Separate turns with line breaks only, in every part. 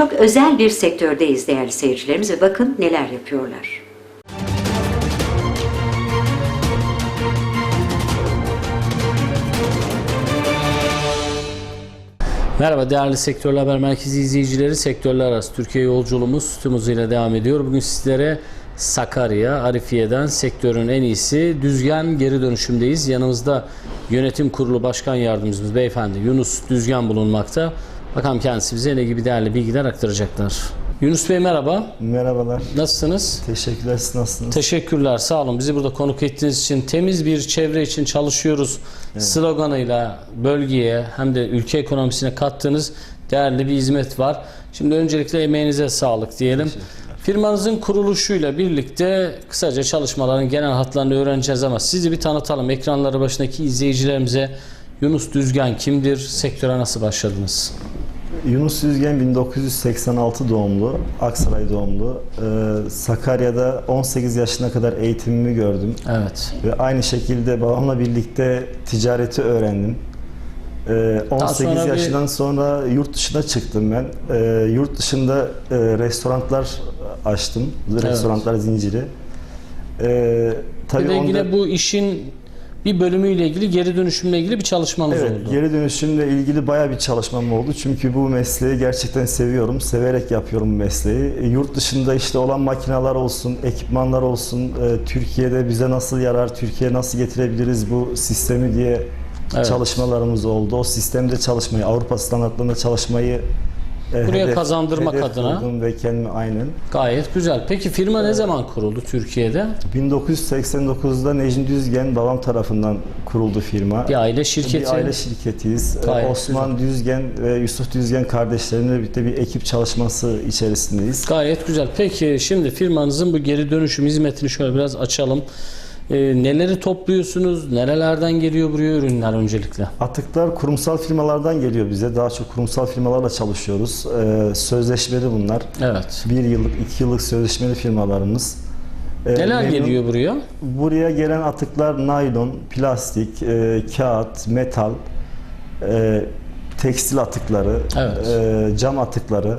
Çok özel bir sektördeyiz değerli seyircilerimiz ve bakın neler yapıyorlar.
Merhaba değerli Sektörler Haber Merkezi izleyicileri. Sektörler arası Türkiye yolculuğumuz tüm hızıyla devam ediyor. Bugün sizlere Sakarya, Arifiye'den sektörün en iyisi Düzgen geri dönüşümdeyiz. Yanımızda yönetim kurulu başkan yardımcımız beyefendi Yunus Düzgen bulunmakta. Bakalım kendisi bize ne gibi değerli bilgiler aktaracaklar. Yunus Bey merhaba.
Merhabalar.
Nasılsınız?
Teşekkürler. Siz nasılsınız?
Teşekkürler, sağ olun. Bizi burada konuk ettiğiniz için temiz bir çevre için çalışıyoruz sloganıyla bölgeye hem de ülke ekonomisine kattığınız değerli bir hizmet var. Şimdi öncelikle emeğinize sağlık diyelim. Firmanızın kuruluşuyla birlikte kısaca çalışmaların genel hatlarını öğreneceğiz ama sizi bir tanıtalım. Ekranları başındaki izleyicilerimize Yunus Düzgen kimdir? Sektöre nasıl başladınız?
Yunus Yüzgen 1986 doğumlu, Aksaray doğumlu. Ee, Sakarya'da 18 yaşına kadar eğitimimi gördüm.
Evet.
Ve aynı şekilde babamla birlikte ticareti öğrendim. Ee, 18
sonra bir-
yaşından sonra yurt dışına çıktım ben. Ee, yurt dışında e, restoranlar açtım. Restoranlar zinciri. Ee, tabii
Bir de
onda-
yine bu işin bir bölümüyle ilgili geri dönüşümle ilgili bir çalışmanız
Evet,
oldu.
geri dönüşümle ilgili bayağı bir çalışmam oldu. Çünkü bu mesleği gerçekten seviyorum. Severek yapıyorum bu mesleği. E, Yurt dışında işte olan makineler olsun, ekipmanlar olsun, e, Türkiye'de bize nasıl yarar, Türkiye'ye nasıl getirebiliriz bu sistemi diye
Evet.
çalışmalarımız oldu. O sistemde çalışmayı, Avrupa standartlarında çalışmayı
Buraya kazandırmak
hedef
adına.
ve kendime aynen.
Gayet güzel. Peki firma ne zaman kuruldu Türkiye'de?
1989'da Necmi Düzgen babam tarafından kuruldu firma.
Bir aile şirketi.
Bir aile şirketiyiz. Ee,
Gayet
Osman Düzgen ve Yusuf Düzgen kardeşlerimle birlikte bir ekip çalışması içerisindeyiz.
Gayet güzel. Peki şimdi firmanızın bu geri dönüşüm hizmetini şöyle biraz açalım. Ee, neleri topluyorsunuz? Nerelerden geliyor buraya ürünler öncelikle?
Atıklar kurumsal firmalardan geliyor bize. Daha çok kurumsal firmalarla çalışıyoruz. Ee, sözleşmeli bunlar.
Evet.
Bir yıllık, iki yıllık sözleşmeli firmalarımız. Ee,
Neler
memnun-
geliyor buraya?
Buraya gelen atıklar naylon, plastik, e, kağıt, metal, e, tekstil atıkları,
Evet.
e, cam atıkları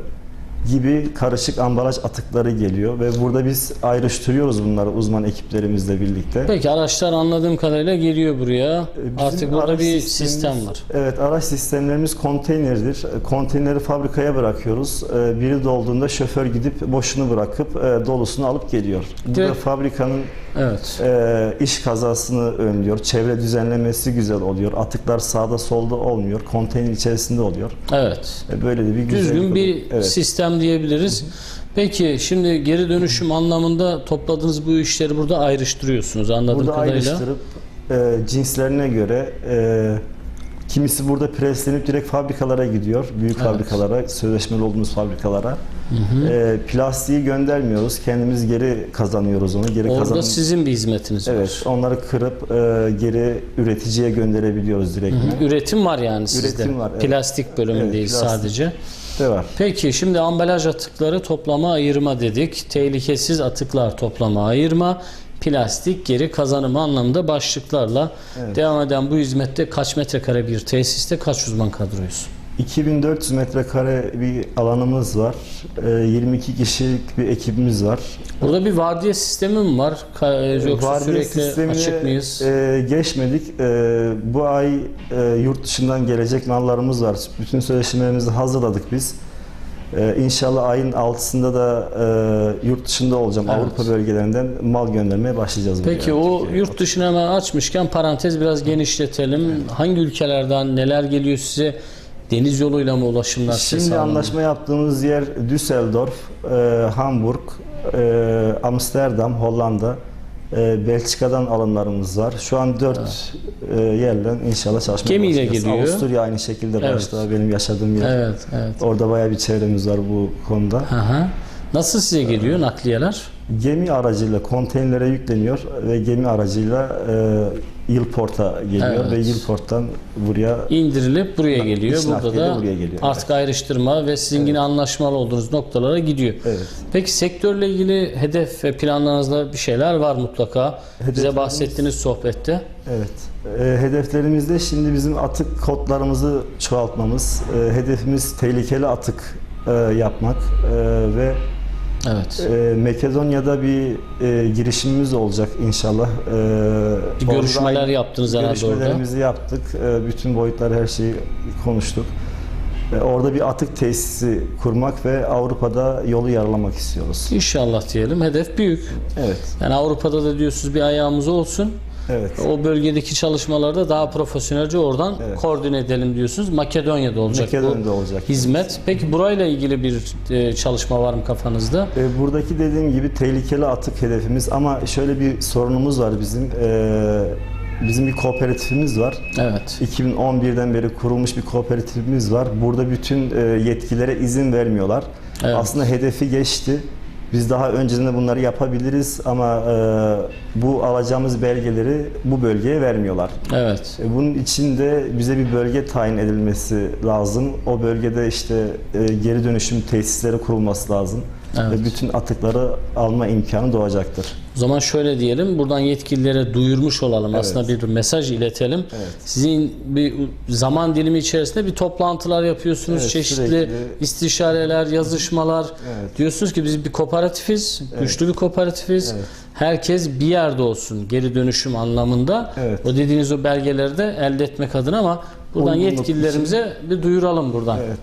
gibi karışık ambalaj atıkları geliyor ve burada biz ayrıştırıyoruz bunları uzman ekiplerimizle birlikte.
Peki araçlar anladığım kadarıyla geliyor buraya.
Bizim
Artık burada bir sistem var.
Evet, araç sistemlerimiz konteynerdir. E, Konteyneri fabrikaya bırakıyoruz. E, Biri dolduğunda şoför gidip boşunu bırakıp e, dolusunu alıp geliyor. Bu da fabrikanın
Evet.
e, iş kazasını önlüyor. Çevre düzenlemesi güzel oluyor. Atıklar sağda solda olmuyor. Konteyner içerisinde oluyor.
Evet.
E, Böyle de bir güzellik
Düzgün
oluyor.
bir
evet.
sistem diyebiliriz. Peki şimdi geri dönüşüm anlamında topladığınız bu işleri burada ayrıştırıyorsunuz anladığım
Burada
kadarıyla.
ayrıştırıp e, cinslerine göre e, kimisi burada preslenip direkt fabrikalara gidiyor. Büyük
Evet.
fabrikalara, sözleşmeli olduğumuz fabrikalara. E, plastiği göndermiyoruz. Kendimiz geri kazanıyoruz onu. Geri
Orada
kazan-
sizin bir hizmetiniz var.
Evet, onları kırıp e, geri üreticiye gönderebiliyoruz direkt.
Üretim var yani sizde.
Üretim var, evet.
Plastik bölümündeyiz
Evet, plastik.
sadece.
De var.
Peki şimdi ambalaj atıkları toplama ayırma dedik. Tehlikesiz atıklar toplama ayırma. Plastik geri kazanımı anlamında başlıklarla devam eden bu hizmette kaç metrekare bir tesiste kaç uzman kadroyuz?
2400 metrekare bir alanımız var. E, 22 kişilik bir ekibimiz var.
Burada bir vardiya sistemi mi var? Ka- Yoksa
Vardiya
sürekli açık mıyız?
e, geçmedik. E, bu ay e, yurt dışından gelecek mallarımız var. Bütün sözleşmelerimizi hazırladık biz. E, inşallah ayın 6'sında da e, yurt dışında olacağım.
Evet.
Avrupa bölgelerinden mal göndermeye başlayacağız.
Peki
buraya.
o
Türkiye'ye.
yurt dışına hemen açmışken parantez biraz genişletelim. Hangi ülkelerden neler geliyor size? Deniz yoluyla mı ulaşımlar
Şimdi
sağlanıyor?
anlaşma yaptığımız yer Düsseldorf, e, Hamburg, e, Amsterdam, Hollanda, e, Belçika'dan alımlarımız var. Şu an dört e, yerden inşallah çalışmaya
Gemiyle
başlayacağız.
geliyor.
Avusturya aynı şekilde
Evet.
başta benim yaşadığım yer.
Evet, evet.
Orada bayağı bir çevremiz var bu konuda.
Aha. Nasıl size geliyor nakliyeler?
Gemi aracıyla konteynere yükleniyor ve gemi aracıyla e, Yılport'a geliyor
Evet.
ve Yılport'tan buraya
İndirilip buraya geliyor. Burada da
buraya geliyor,
artık ayrıştırma ve sizin yine anlaşmalı olduğunuz noktalara gidiyor.
Evet.
Peki sektörle ilgili hedef ve planlarınızda bir şeyler var mutlaka. Bize bahsettiğiniz sohbette.
Evet. E, hedeflerimizde şimdi bizim atık kodlarımızı çoğaltmamız. E, hedefimiz tehlikeli atık e, yapmak e, ve
Evet.
e, Makedonya'da bir e, girişimimiz olacak inşallah. E,
Bir görüşmeler
aynı-
yaptınız herhalde orada.
Görüşmelerimizi yaptık. E, bütün boyutlar her şeyi konuştuk. Orada bir atık tesisi kurmak ve Avrupa'da yolu yaralamak istiyoruz.
İnşallah diyelim. Hedef büyük.
Evet.
Yani Avrupa'da da diyorsunuz bir ayağımız olsun.
Evet.
O bölgedeki çalışmalarda daha profesyonelce oradan
Evet.
koordine edelim diyorsunuz. Makedonya'da olacak
Makedonya'da
bu
olacak.
hizmet. Peki burayla ilgili bir e, çalışma var mı kafanızda?
E, buradaki dediğim gibi tehlikeli atık hedefimiz ama şöyle bir sorunumuz var bizim. E, bizim bir kooperatifimiz var.
Evet.
2011'den beri kurulmuş bir kooperatifimiz var. Burada bütün yetkilere izin vermiyorlar.
Evet.
Aslında hedefi geçti. Biz daha öncesinde bunları yapabiliriz ama e, bu alacağımız belgeleri bu bölgeye vermiyorlar.
Evet.
E, Bunun için de bize bir bölge tayin edilmesi lazım. O bölgede işte e, geri dönüşüm tesisleri kurulması lazım.
Evet.
Ve bütün atıkları alma imkanı doğacaktır.
O zaman şöyle diyelim, buradan yetkililere duyurmuş olalım.
Evet.
Aslında bir mesaj iletelim.
Evet.
Sizin bir zaman dilimi içerisinde bir toplantılar yapıyorsunuz.
Evet,
çeşitli
sürekli.
istişareler, yazışmalar.
Evet.
Diyorsunuz ki biz bir kooperatifiz, güçlü bir kooperatifiz.
Evet.
Herkes bir yerde olsun geri dönüşüm anlamında.
Evet.
O dediğiniz o belgeleri de elde etmek adına ama buradan
Uygunluk
yetkililerimize bir duyuralım buradan.
Evet.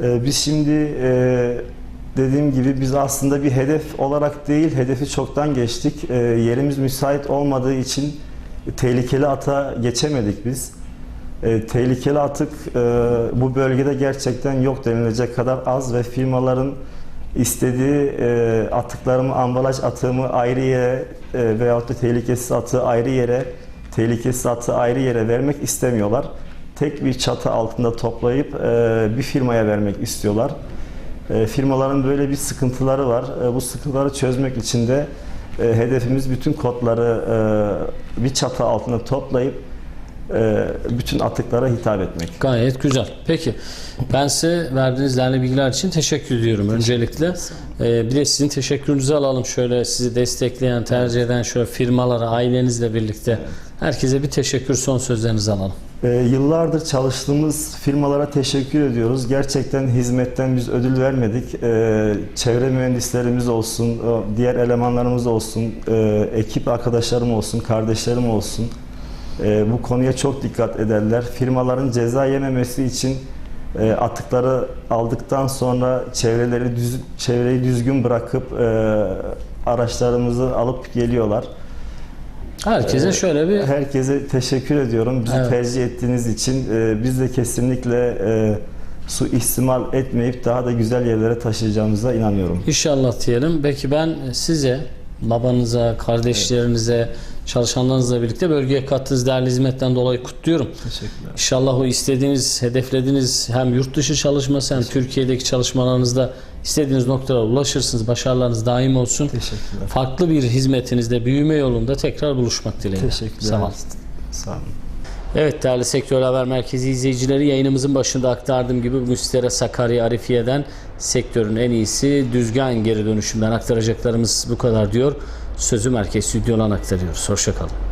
Ee, biz şimdi e, dediğim gibi biz aslında bir hedef olarak değil, hedefi çoktan geçtik. Ee, yerimiz müsait olmadığı için tehlikeli ata geçemedik biz. Ee, tehlikeli atık e, bu bölgede gerçekten yok denilecek kadar az ve firmaların istediği e, atıklarımı, ambalaj atığımı ayrı yere e, veyahut da tehlikesiz atığı ayrı yere, tehlikesiz atığı ayrı yere vermek istemiyorlar. Tek bir çatı altında toplayıp e, bir firmaya vermek istiyorlar. E, firmaların böyle bir sıkıntıları var. E, bu sıkıntıları çözmek için de e, hedefimiz bütün kodları bir çatı altında toplayıp bütün atıklara hitap etmek.
Gayet güzel. Peki ben size verdiğiniz değerli bilgiler için teşekkür ediyorum öncelikle. Bir de sizin teşekkürünüzü alalım şöyle sizi destekleyen, tercih eden şöyle firmalara, ailenizle birlikte. Herkese bir teşekkür son sözlerinizi alalım.
E, yıllardır çalıştığımız firmalara teşekkür ediyoruz. Gerçekten hizmetten biz ödül vermedik. E, çevre mühendislerimiz olsun, diğer elemanlarımız olsun, e, ekip arkadaşlarım olsun, kardeşlerim olsun. E, bu konuya çok dikkat ederler. Firmaların ceza yememesi için e, atıkları aldıktan sonra çevreleri düz, çevreyi düzgün bırakıp e, araçlarımızı alıp geliyorlar.
Herkese
Ee,
şöyle bir
Herkese teşekkür ediyorum. Bizi
Evet.
tercih ettiğiniz için e, biz de kesinlikle e, su ihtimal etmeyip daha da güzel yerlere taşıyacağımıza inanıyorum.
inşallah diyelim. Peki ben size, babanıza, kardeşlerinize, çalışanlarınızla birlikte bölgeye kattığınız değerli hizmetten dolayı kutluyorum.
Teşekkürler.
İnşallah o istediğiniz, hedeflediğiniz hem yurt dışı çalışması hem Türkiye'deki çalışmalarınızda istediğiniz noktalara ulaşırsınız. Başarılarınız daim olsun.
Teşekkürler.
Farklı bir hizmetinizde, büyüme yolunda tekrar buluşmak dileğiyle.
Teşekkürler.
Sağ olun.
Sağ olun.
Evet değerli Sektör Haber Merkezi izleyicileri yayınımızın başında aktardığım gibi bugün sizlere Sakarya Arifiye'den sektörün en iyisi düzgün geri dönüşümden aktaracaklarımız bu kadar diyor. Sözü merkez stüdyodan aktarıyoruz. Hoşçakalın.